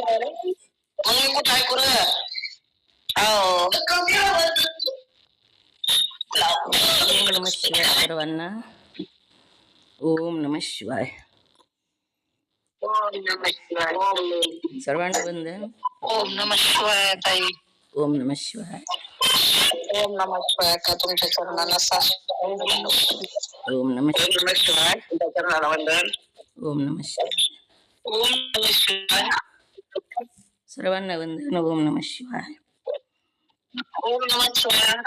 तुम्ही कुठं ऐकू ओम नम शिवाय सर्वांना ओम नम शिवाय ओम नम शिवाय सर्वांना वंदन ओम नम शिवाय ताई ओम नम शिवाय ओम नम शिवाय का तुमच्या चरणाला ओम नम शिवाय तुमच्या चरणाला वंदन ओम नम शिवाय ओम नम शिवाय. सर्वांना वंदन ओम नम शिवाय. ओम नम शिवाय.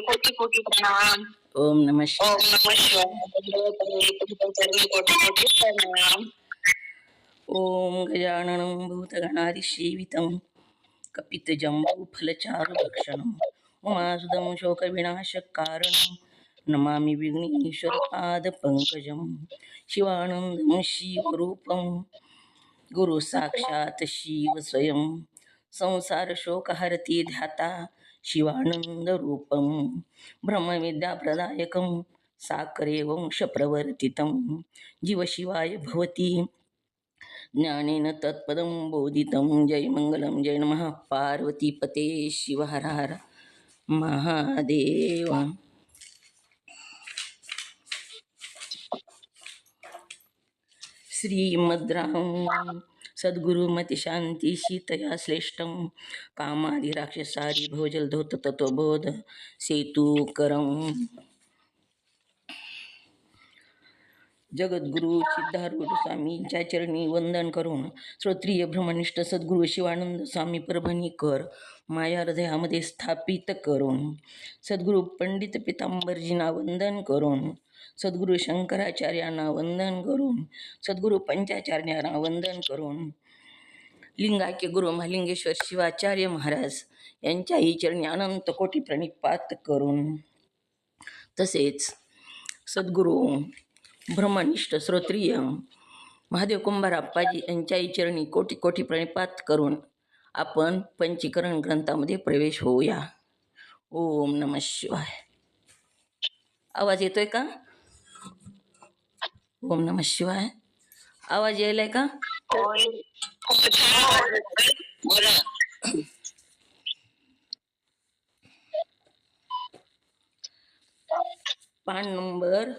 कोटी कोटी प्रणाम. ओम नम शिवाय. ओम नम शिवाय. ओम गजाननं भूतगणादिसेवितं कपितजम्बूफलचारुभक्षणम् उमासुदं शोकविनाशकारणं नमामि विघ्नेश्वरपादपङ्कजं शिवानन्दं शिवरूपं गुरुसाक्षात् शिव स्वयं संसारशोकहरति ध्याता शिवानन्दरूपं ब्रह्मविद्याप्रदायकं साकरे वंशप्रवर्तितं जीवशिवाय भवति ज्ञानेन तत्पदं बोधितं जय मङ्गलं जय नमः पार्वतीपते शिव हर हर महादेव। श्रीमद्राम सद्गुरुमतिशान्ति शीतया श्रेष्ठं कामादिराक्षसारी भोजलधोत तत्वबोध सेतुकरम्। जगद्गुरु सिद्धारूढ स्वामींच्या चरणी वंदन करून श्रोत्रिय भ्रमनिष्ठ सद्गुरु शिवानंद स्वामी परभणीकर माया हृदयामध्ये स्थापित करून सद्गुरु पंडित पितांबरजींना वंदन करून सद्गुरु शंकराचार्यांना वंदन करून सद्गुरु पंचाचार्यांना वंदन करून लिंगाक्य गुरु महालिंगेश्वर शिवाचार्य महाराज यांच्याही चरणी अनंत कोटी प्रणिपात करून तसेच सद्गुरू ब्रह्मनिष्ठ श्रोत्रिय महादेव कुंभार अप्पाजी यांच्याही चरणी कोटी कोटी प्रणिपात करून आपण पंचीकरण ग्रंथामध्ये प्रवेश होऊया. ओम नम शिवाय. आवाज येतोय का? ओम नम शिवाय. आवाज यायलाय का? पान नंबर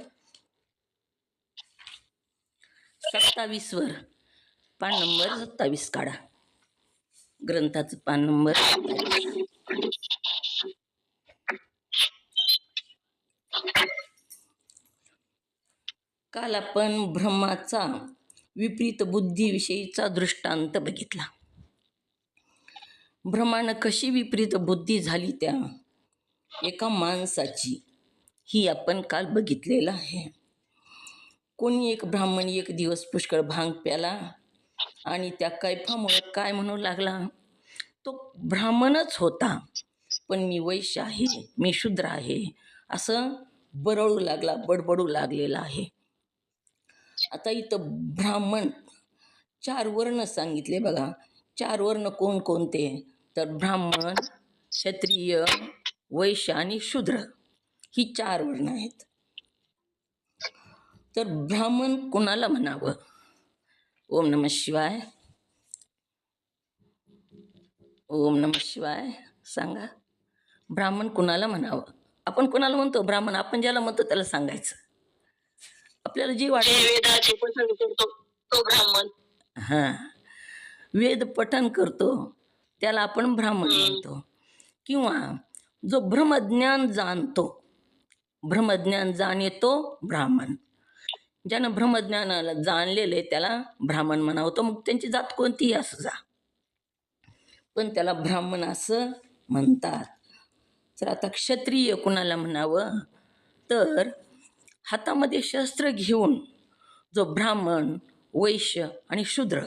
सत्तावीसवर पान नंबर सत्तावीस काढा. ग्रंथाचं पान नंबर काल आपण ब्रह्माचा विपरीत बुद्धीविषयीचा दृष्टांत बघितला. ब्रह्मानं कशी विपरीत बुद्धी झाली त्या? एका माणसाची. ही आपण काल बघितलेलं आहे. कोणी एक ब्राह्मण एक दिवस पुष्कळ भांग प्याला आणि त्या कैफामुळे काय म्हणू लागला? तो ब्राह्मणच होता. पण मी वैश्य आहे मी शूद्र आहे. असं बरळू लागला बडबडू लागलेला आहे. आता इथं ब्राह्मण चार वर्ण सांगितले बघा. चार वर्ण कोण कोणते? तर ब्राह्मण क्षत्रिय वैश्य आणि शूद्र. ही चार वर्ण आहेत. तर ब्राह्मण कोणाला म्हणावं? ओम नम शिवाय. ओम नम शिवाय. सांगा. ब्राह्मण कुणाला म्हणावं? आपण कोणाला म्हणतो ब्राह्मण? आपण ज्याला म्हणतो त्याला सांगायचं. आपल्याला जी वाटत वेदाचे पठण करतो तो ब्राह्मण. हां. वेद पठन करतो त्याला आपण ब्राह्मण म्हणतो. किंवा जो ब्रह्मज्ञान जाणतो ब्रह्मज्ञान जाणतो ब्राह्मण. ज्यानं ब्रह्मज्ञानाला जाणलेलं आहे त्याला ब्राह्मण म्हणावं. तर मग त्यांची जात कोणतीही असू जा. पण त्याला ब्राह्मण असं म्हणतात. तर आता क्षत्रिय कुणाला म्हणावं? तर हातामध्ये शस्त्र घेऊन जो ब्राह्मण वैश्य आणि शूद्र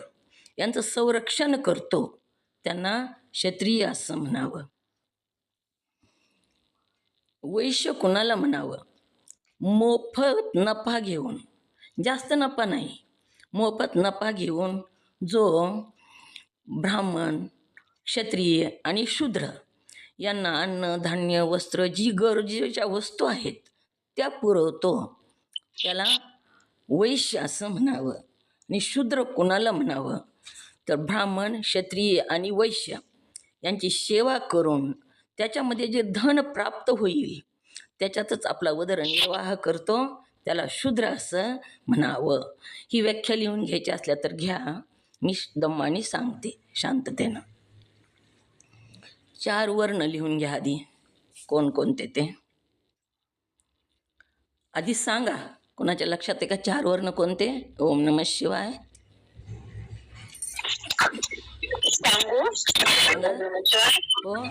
यांचं संरक्षण करतो त्यांना क्षत्रिय असं म्हणावं. वैश्य कुणाला म्हणावं? मोफत नफा घेऊन. जास्त नफा नाही. मोफत नफा घेऊन जो ब्राह्मण क्षत्रिय आणि शूद्र यांना अन्न धान्य वस्त्र जी गरजेच्या वस्तू आहेत त्या पुरवतो. त्याला वैश्य असं म्हणावं आणि शूद्र कोणाला म्हणावं? तर ब्राह्मण क्षत्रिय आणि वैश्य यांची सेवा करून त्याच्यामध्ये जे धन प्राप्त होईल त्याच्यातच आपला उदरनिर्वाह करतो. त्याला शूद्र असं म्हणावं. ही व्याख्या लिहून घ्यायची असल्या तर घ्या. मी दम्माने सांगते शांततेनं. चार वर्ण लिहून घ्या आधी. कोणकोणते ते? आधी सांगा. कोणाच्या लक्षात आहे का? चार वर्ण कोणते? ओम नम शिवाय. हो.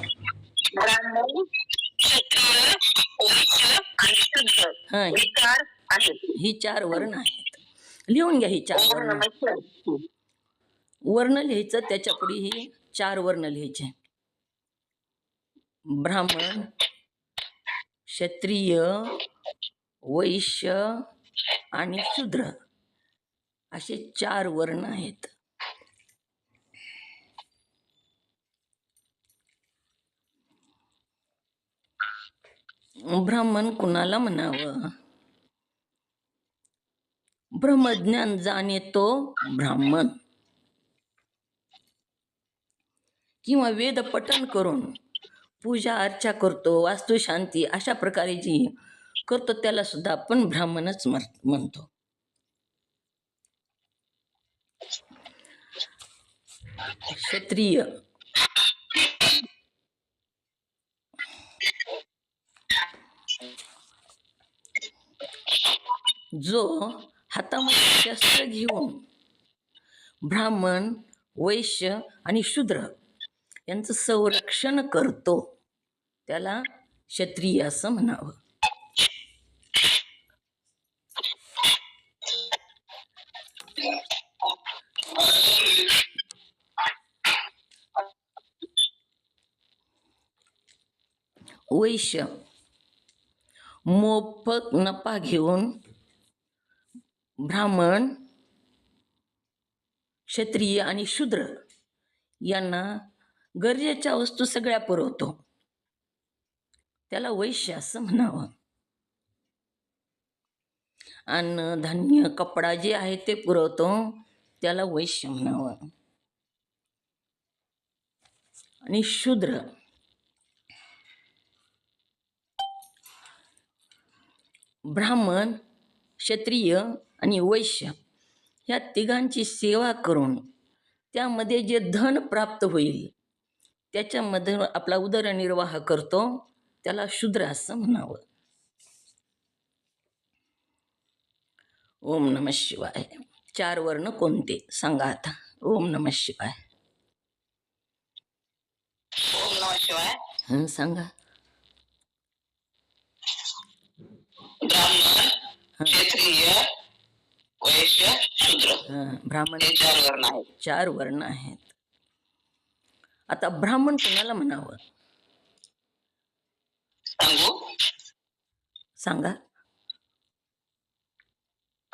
हां हे चार ही वर्ण आहेत. लिहून घ्या ही चार वर्ण. वर्ण. लिहायचं त्याच्या पुढे ही चार वर्ण लिहायचे. ब्राह्मण क्षत्रिय वैश्य आणि शूद्र. असे चार वर्ण आहेत. ब्राह्मण कुणाला म्हणावं? ब्रह्मज्ञान जाणे तो ब्राह्मण. किंवा वेद पठण करून पूजा अर्चा करतो वास्तुशांती अशा प्रकारे जी करतो त्याला सुद्धा आपण ब्राह्मणच म्हण- म्हणतो. क्षत्रिय. जो हातामध्ये शस्त्र घेऊन ब्राह्मण वैश्य आणि शूद्र यांचं संरक्षण करतो. त्याला क्षत्रिय असं म्हणावं. वैश्य मोफत नफा घेऊन ब्राह्मण क्षत्रिय आणि शूद्र यांना गरजेच्या वस्तू सगळ्या पुरवतो. त्याला वैश्य असं म्हणावं. अन्न धान्य कपडा जे आहे ते पुरवतो त्याला वैश्य म्हणावं. आणि शूद्र. ब्राह्मण क्षत्रिय आणि वैश्य ह्या तिघांची सेवा करून त्यामध्ये जे धन प्राप्त होईल त्याच्यामध्ये आपला उदरनिर्वाह करतो त्याला शूद्र असं म्हणावं. ओम नम शिवाय. चार वर्ण कोणते? सांगा आता. ओम नम शिवाय. ओम नमः शिवाय. हं सांगा. ब्राह्मण क्षत्रिय वैश्य शूद्र. ब्राह्मण चार वर्ण आहेत. चार वर्ण आहेत. आता ब्राह्मण कोणाला म्हणावं? सांगू? सांगा.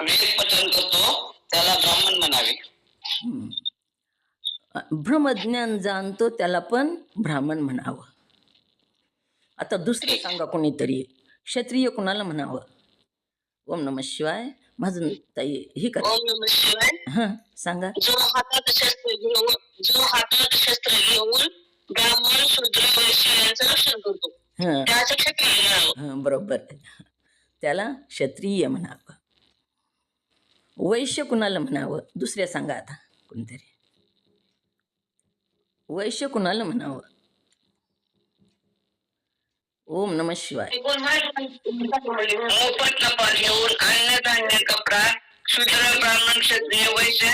वेद पठण करतो त्याला ब्राह्मण म्हणावे. ब्रह्मज्ञान जाणतो त्याला पण ब्राह्मण म्हणावं. आता दुसरं सांगा कोणीतरी. क्षत्रिय कुणाला म्हणावं? ओम नम शिवाय. माझं ताई हे कर. हां सांगा. जो हातात शस्त्र घेऊन जो हातात शस्त्र घेऊन ब्राह्मण शूद्र वैश्य यांचं रक्षण करतो. बरोबर. त्याला क्षत्रिय म्हणावं. वैश्य कुणाला म्हणावं? दुसऱ्या सांगा आता कोणतरी. वैश्य कुणाला म्हणावं? ओम नम शिवाय. शूद्र ब्राह्मण क्षत्रिय वैश्य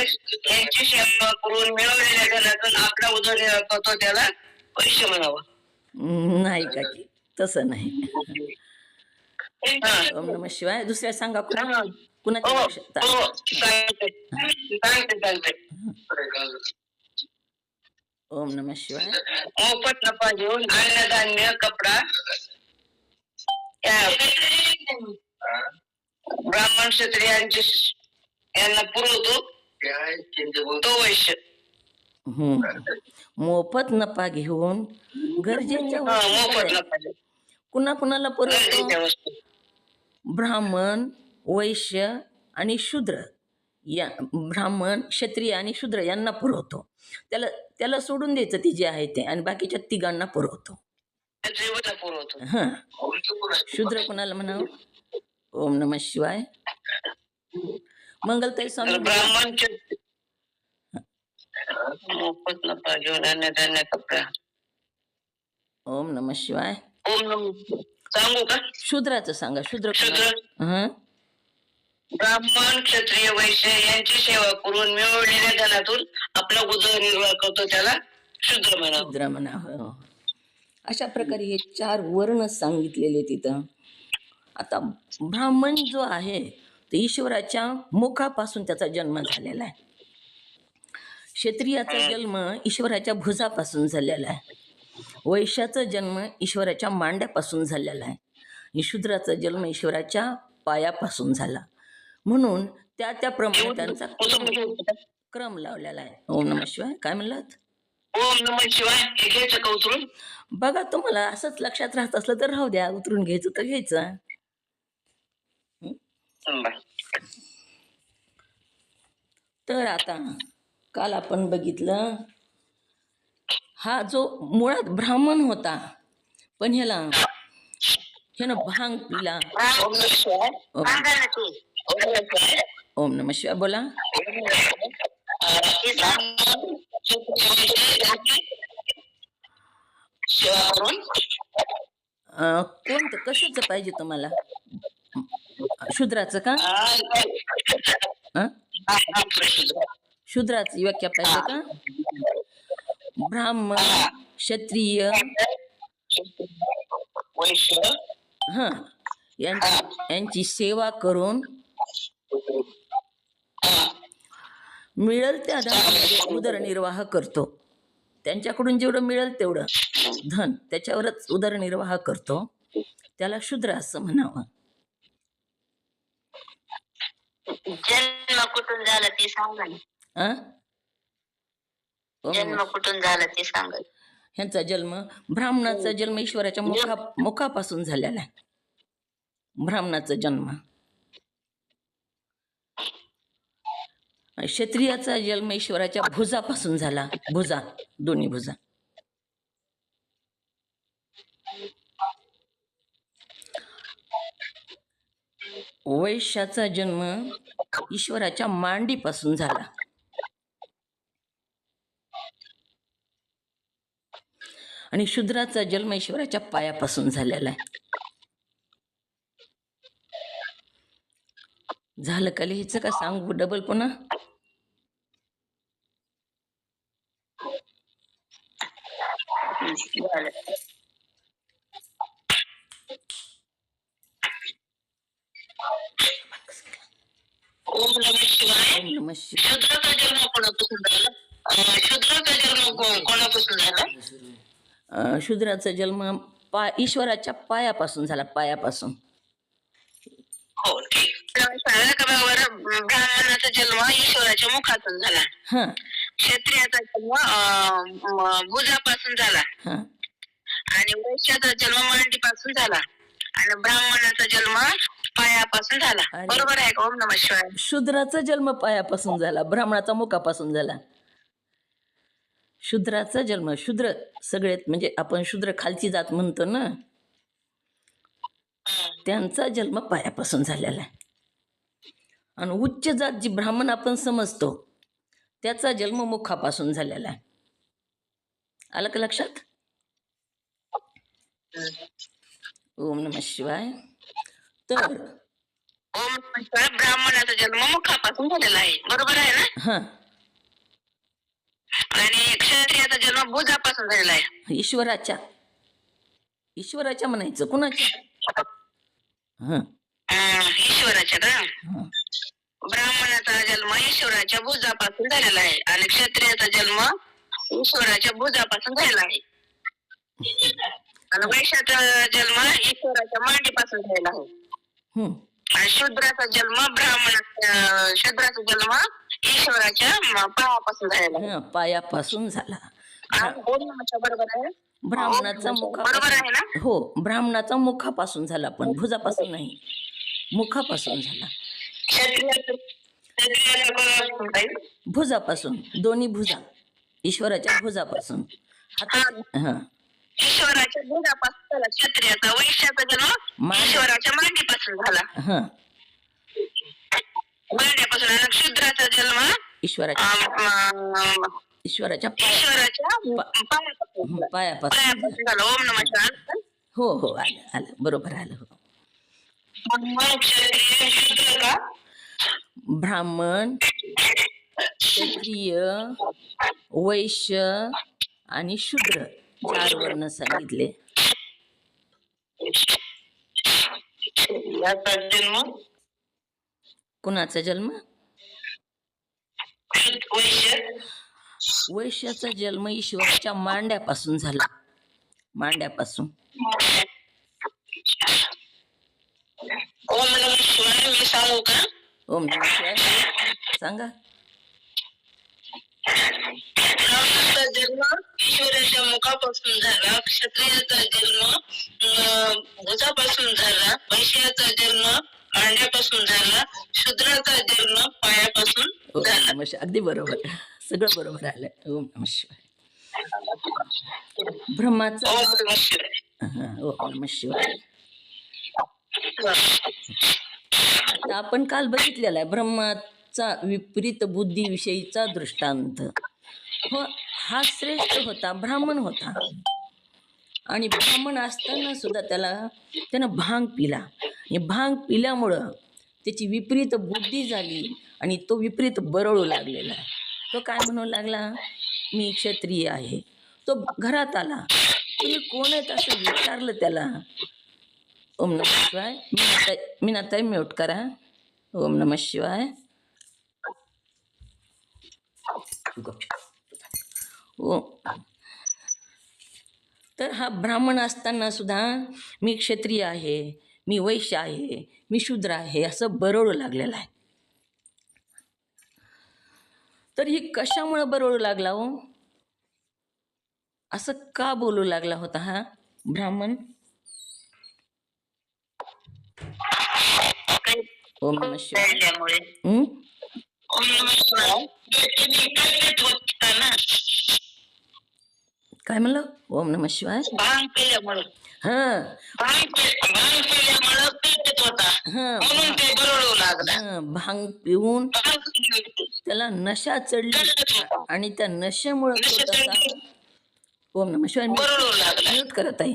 यांची सेवा करून मिळवलेल्या धनातून आपला उदरनिर्वाह करतो त्याला वैश्य म्हणावं. हम्म, नाही काकी तसं नाही. ओम नम शिवाय. दुसऱ्या सांगा कुणा हा. हो, हो. ओम नम शिवाय. मोफत नफा घेऊन अन्नधान्य कपडा ब्राह्मण क्षत्रियांची यांना पुरवतो तो वैश्य. हम्म. मोफत नफा घेऊन गरजेच्या हा, मोफत कुणा कुणाला पुरवतो? ब्राह्मण वैश्य आणि शूद्र. या ब्राह्मण क्षत्रिय आणि शूद्र यांना पुरवतो. त्याला त्याला सोडून द्यायचं ती जे आहे ते आणि बाकीच्या तिघांना पुरवतो. हां. शूद्र कोणाला म्हणावं? ओम नम शिवाय. मंगलताई स्वामी. ब्राह्मण मोफत नफा घेऊन अन्य धान्य कपडा ओम नम शिवाय. ओम नम सांगू का? शूद्राचं सांगा शूद्र शूद्र. हां? ब्राह्मण क्षत्रिय वैश्य यांची सेवा करून मिळवलेल्या धनातून आपला उदरनिर्वाह करतो त्याला शूद्र म्हणावं. शूद्र म्हणावं. हो. अशा प्रकारे हे चार वर्ण सांगितलेले तिथं. आता ब्राह्मण जो आहे तो ईश्वराच्या मुखापासून त्याचा जन्म झालेला आहे. क्षत्रियाचा जन्म ईश्वराच्या भुजापासून झालेला आहे. वैश्याचा जन्म ईश्वराच्या मांड्यापासून झालेला आहे. शूद्राचा जन्म ईश्वराच्या पायापासून झाला. म्हणून त्या त्याप्रमाणे त्यांचा क्रम क्रम लावलेला आहे. ओम नम शिवाय. काय म्हणलात? ओम नम शिवाय. घ्यायचं का उतरून? बघा तुम्हाला असंच लक्षात राहत असलं तर राहू द्या. उतरून घ्यायचं तर घ्यायचं. तर आता काल आपण बघितलं हा जो मुळात ब्राह्मण होता पण ह्याला ह्यानं भांग पिला. ओम. नम शिवाय. बोला. सेवा करून अं, कोणतं? कशाचं पाहिजे तुम्हाला? शूद्राचं का? शूद्राचं व्याख्या पाहिजे का? ब्राह्मण क्षत्रिय हां. यांची यांची सेवा करून मिळेल त्या धनामध्ये उदरनिर्वाह करतो. त्यांच्याकडून जेवढं मिळेल तेवढं धन त्याच्यावरच उदरनिर्वाह करतो. त्याला शूद्र असं म्हणावं. जन्म कुठून झाला ते सांगा जन्म कुठून झाला ते सांगा. ह्यांचा जन्म ब्राह्मणाचा जन्म ईश्वराच्या मुखा मुखापासून झालेला आहे. ब्राह्मणाचा जन्म. क्षत्रियाचा जन्म ईश्वराच्या भुजापासून झाला. भुजा दोन्ही भुजा. वैश्याचा जन्म ईश्वराच्या मांडीपासून झाला. आणि शूद्राचा जन्म ईश्वराच्या पायापासून झालेला आहे. झालं का लिहायचं का सांगू? डबल पुन्हा झालं ओम शूद्राचा जन्म कोणापासून झाला? शूद्राचा जन्म कोणापासून झाला? शूद्राचा जन्म पा ईश्वराच्या पायापासून झाला पायापासून. हो ठीक. ब्राह्मणाचा जन्म ईश्वराच्या मुखातून झाला. क्षत्रियाचा जन्म भुजापासून झाला. आणि वैश्याचा जन्म मांडीपासून झाला. आणि ब्राह्मणाचा जन्म पायापासून झाला. आणि- बरोबर आहे का? ओम नम शिवाय. शूद्राचा जन्म पायापासून झाला. ब्राह्मणाचा मुखापासून झाला. शूद्राचा जन्म शूद्र सगळ्यात म्हणजे आपण शूद्र खालची जात म्हणतो ना त्यांचा जन्म पायापासून झालेला आहे. आणि उच्च जात जी ब्राह्मण आपण समजतो त्याचा जन्म मुखापासून झालेला आहे. आलं का लक्षात? ओम नम शिवाय. तर ब्राह्मणाचा जन्म मुखापासून झालेला आहे. बरोबर आहे ना? हां. आणि क्षत्रियाचा जन्म भुजापासून झालेला आहे. ईश्वराच्या. ईश्वराच्या म्हणायचं कुणाच्या? हां. अं, ईश्वराच्या का हां. ब्राह्मणाचा जन्म ईश्वराच्या भुजापासून झालेला आहे. आणि क्षत्रियाचा जन्म ईश्वराच्या भुजापासून झालेला आहे. आणि वैश्याचा जन्म ईश्वराच्या मांडीपासून झालेला आहे. शूद्राचा जन्म ब्राह्मणाचा शूद्राचा जन्म ईश्वराच्या पायापासून हां पायापासून झाला. बरोबर आहे? ब्राह्मणाचा बरोबर आहे ना? मुखा हो ब्राह्मणाचा मुखापासून झाला पण भुजापासून नाही. मुखापासून झाला? भुजापासून दोन्ही भुजा ईश्वराच्या भुजापासून. हातात हा. ईश्वराच्या झाला क्षत्रियाचा वैश्याचा जन्म ईश्वराच्या मांडीपासून झाला. हा. मांड्यापासून आणि शूद्राचा जन्म ईश्वराच्या ईश्वराच्या पाया ईश्वराच्या पायापासून हं, पायापासून पायापासून झाला. ओम नमः शिवाय. हो हो आलं आलं. बरोबर आलं हो. मग क्षत्रिय शूद्र का? ब्राह्मण क्षत्रिय वैश्य आणि शूद्र. चार वर्ण सांगितले जन्म? कुणाचा जन्म? वैश्य. वैश्याचा जन्म ईश्वराच्या मांड्यापासून झाला. मांड्यापासून. ओम नमः शिवाय. मी सांगू का? ओम नमः शिवाय. सांगा. ब्राह्मणाचा जन्म ईश्वराच्या मुखापासून झाला. क्षत्रियाचा जन्म भुजापासून झाला. वैश्याचा जन्म मांड्यापासून झाला. शूद्राचा जन्म पायापासून ओम झाला. अगदी बरोबर. सगळं बरोबर आलं ओम नमः शिवाय ब्रह्माचा ओम नमः शिवाय हा, आता आपण काल बघितलेला आहे. चा विपरीत बुद्धीविषयीचा दृष्टांत. हो हा श्रेष्ठ होता ब्राह्मण होता. आणि ब्राह्मण असताना सुद्धा त्याला त्यानं भांग पिला. आणि भांग पिल्यामुळं त्याची विपरीत बुद्धी झाली आणि तो विपरीत बरळू लागलेला. तो काय म्हणू लागला? मी क्षत्रिय आहे. तो घरात आला. तुम्ही कोण आहेत असं विचारलं त्याला? ओम नम शिवाय. मी नाताही म्यूट करा. ओम नम शिवाय. ओ तर हा ब्राह्मण असताना सुद्धा मी क्षत्रिय आहे मी वैश्य आहे मी शूद्र आहे असं बरळू लागलेलं आहे. तर ही कशामुळं बरळू लागला हो? असं का बोलू लागला होता हा ब्राह्मण? ओम नम शिवाय. काय म्हणलं? ओम नम शिवाय. भांग पिल्यामुळे हां भांग पि- भांग पिल्यामुळं कल्पित होता म्हणून ते बरळू लागला भांग पिऊन त्याला नशा चढली आणि त्या नशेमुळं. ओम नम शिवाय म्यूट करत आहे.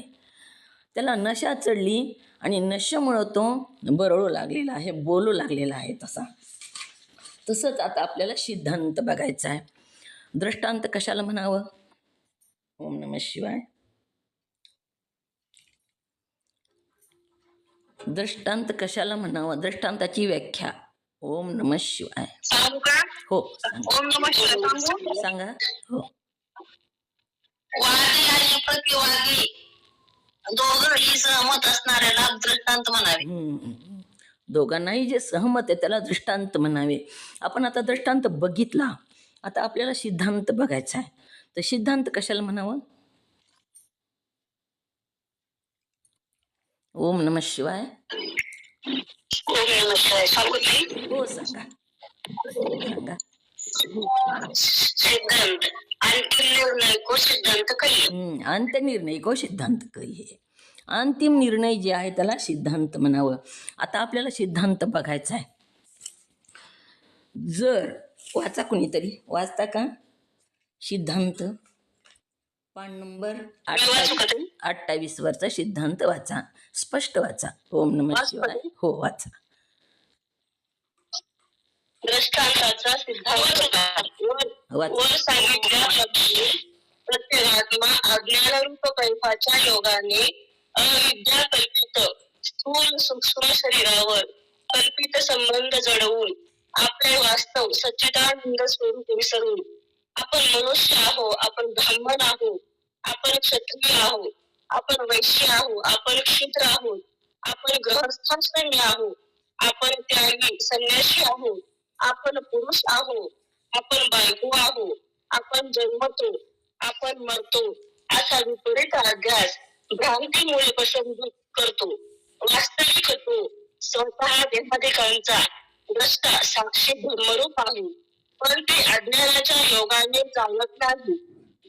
त्याला नशा चढली आणि नशेमुळं तो बरळू लागलेला आहे बोलू लागलेला आहे तसा. तसंच आता आपल्याला सिद्धांत बघायचा आहे. दृष्टांत कशाला म्हणावं? ओम नम शिवाय. दृष्टांत कशाला म्हणावं? दृष्टांताची व्याख्या. ओम नम शिवाय. हो सांगा ओम नमः शिवाय सांगू. सांगा? हो. वादी आणि प्रतिवादी दोघंही सहमत असणाऱ्याला दृष्टांत म्हणावे. दोघांनाही जे सहमत आहे त्याला दृष्टांत म्हणावे. आपण आता दृष्टांत बघितला. आता आपल्याला सिद्धांत बघायचा आहे. तर सिद्धांत कशाला म्हणावं? ओम नम शिवाय. ओम नमः शिवाय. सांगू ती हो सांगा. सांगा. सिद्धांत. अंतिम निर्णय को सिद्धांत हम्म, अंत्यनिर्णय को सिद्धांत कहिये. अंतिम निर्णय जे आहे त्याला सिद्धांत म्हणावं. आता आपल्याला सिद्धांत बघायचा आहे. जर वाचा कुणीतरी. वाचता का? सिद्धांत. पान नंबर? अठ्ठावीस वरचा सिद्धांत वाचा. स्पष्ट वाचा. ओम नम शिवाय? हो वाचा. दृष्टांताचा सिद्धांत वर सांगितल्याप्रमाणे प्रत्येकात्मा अज्ञानरूप कैफाच्या योगाने अविद्या कल्पित स्थूल सूक्ष्म शरीरावर कल्पित संबंध जडवून आपले वास्तव सच्चिदानंद स्वरूप विसरून आपण मनुष्य आहो आपण ब्राह्मण आहोत आपण क्षत्रिय आहो आपण वैश्य आहोत आपण क्षुद्र आहोत आपण ग्रहस्थाश्रमी आहोत आपण त्यागी संन्यासी आहोत आपण पुरुष आहोत आपण बायको आहोत आपण जन्मतो आपण मरतो असा विपरीत अभ्यास भ्रांतीमुळे पसंत करतो. वास्तविक होतो. स्वतः देहाधिकांचा द्रष्टा साक्षी धर्मरूप आहे पण ते अज्ञानाच्या योगाने चालत नाही.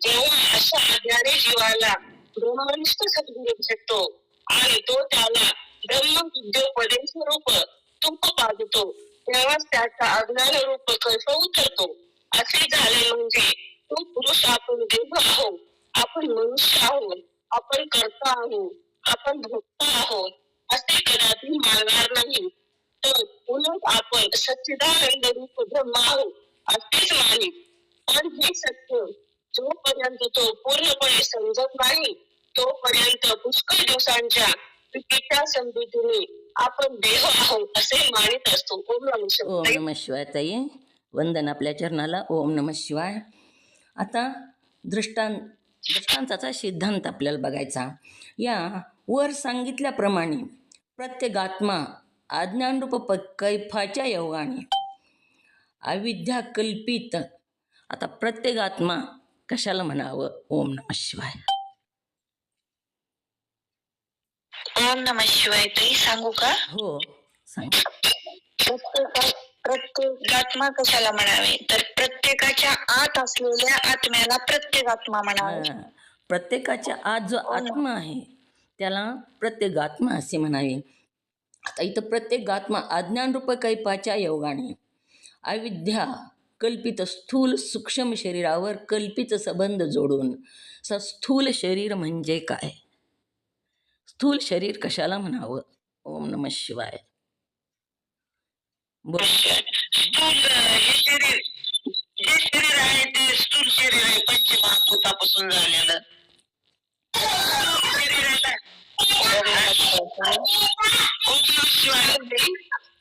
जेव्हा अशा अज्ञानी जीवाला ब्रह्मनिष्ठ सद्गुरू भेटतो आणि तो त्याला ब्रह्म विद्योपदेश रूप तुप पाजतो तेव्हाच त्याचा अज्ञान रूप कल्प उतरतो. असे झाले म्हणजे तो पुरुष आपण देव आहो आपण मनुष्य आहोत. आपण करतो आहोत आपण भोगतो आहोत असे कदापि मानणार नाही. तर उलट आपण सच्चिदानंद रूप ब्रह्म आहोत असेच मानित पण हे सत्य जोपर्यंत तो पूर्णपणे समजत नाही तोपर्यंत पुष्कळ दिवसांच्या चुकीच्या समजुतीने आपण देह आहोत असे मानित असतो. ओम नमः ओम नम शिवाय ताई. वंदन आपल्या चरणाला. ओम नम शिवाय. आता दृष्टांत दृष्टांताचा सिद्धांत आपल्याला बघायचा. या वर सांगितल्याप्रमाणे प्रत्येक आत्मा अज्ञानरूप कैफाच्या योगाने अविद्या कल्पित आता प्रत्येक आत्मा कशाला म्हणावं? ओम नम शिवाय. ओम नमः शिवाय सांगू का? हो सांग. प्रत्येका प्रत्येक आत्मा कशाला म्हणावे? तर प्रत्येकाच्या आत असलेल्या आत्म्याला प्रत्येक आत्मा म्हणावे. हा. प्रत्येकाच्या आत जो आत्मा आहे त्याला प्रत्येक आत्मा असे म्हणावे. आता इथं प्रत्येक आत्मा अज्ञानरूप कैपाच्या योगाने. अविद्या कल्पित स्थूल सूक्ष्म शरीरावर कल्पित संबंध जोडून. स स्थूल शरीर म्हणजे काय? स्थूल शरीर कशाला म्हणावं? ओम नम शिवाय. स्थूल हे शरीर जे शरीर आहे ते स्थूल शरीर आहे पंचमहाभूतापासून झालेलं.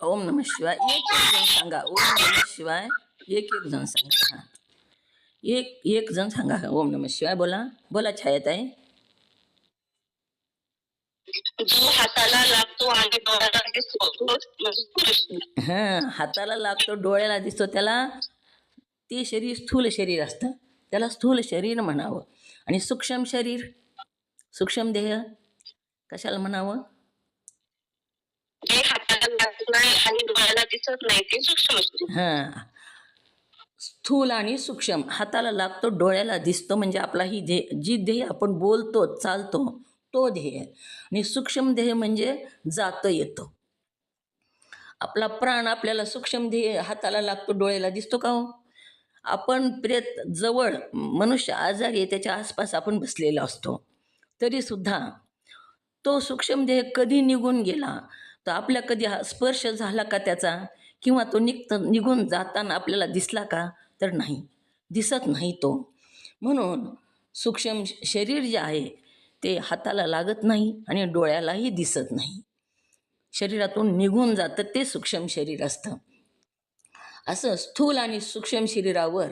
ओम नमः शिवाय. एक एक जण सांगा. ओम नम शिवाय. एक एक जण सांगा. एक एक जण सांगा. ओम नम शिवाय बोला. बोला छायात आहे जो हाताला लागतो आणि डोळ्याला दिसतो तो म्हणजे पुरुष हां हाताला लागतो डोळ्याला दिसतो त्याला ते शरीर स्थूल शरीर असतं. त्याला स्थूल शरीर म्हणावं. आणि सूक्ष्म शरीर सूक्ष्म देह कशाला म्हणावं? जे हाताला लागत नाही आणि डोळ्याला दिसत नाही ते सूक्ष्म शरीर हां. स्थूल आणि सूक्ष्म. हाताला लागतो डोळ्याला दिसतो म्हणजे आपला ही जे जी ध्येय आपण बोलतो चालतो तो ध्येय. आणि सूक्ष्म ध्येय म्हणजे जातं येतं. आपला प्राण आपल्याला सूक्ष्म ध्येय हाताला लागतो डोळ्याला दिसतो का हो? आपण प्रेत जवळ मनुष्य आजारी त्याच्या आसपास आपण बसलेला असतो. तरीसुद्धा तो सूक्ष्म ध्येय कधी निघून गेला? तर आपल्या कधी हा स्पर्श झाला का त्याचा? किंवा तो निघत निघून जाताना आपल्याला दिसला का? तर नाही. दिसत नाही तो. म्हणून सूक्ष्म शरीर जे आहे ते हाताला लागत नाही आणि डोळ्यालाही दिसत नाही. शरीरातून निघून जातं ते सूक्ष्म शरीर असतं. असं स्थूल आणि सूक्ष्म शरीरावर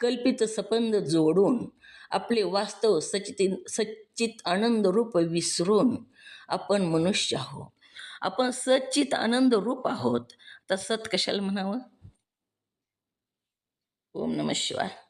कल्पित सपंद जोडून आपले वास्तव सचित सच्चित आनंद रूप विसरून आपण मनुष्य आहोत. आपण सच्चित आनंद रूप आहोत. तर सत कशाला म्हणावं? ओम नम शिवाय.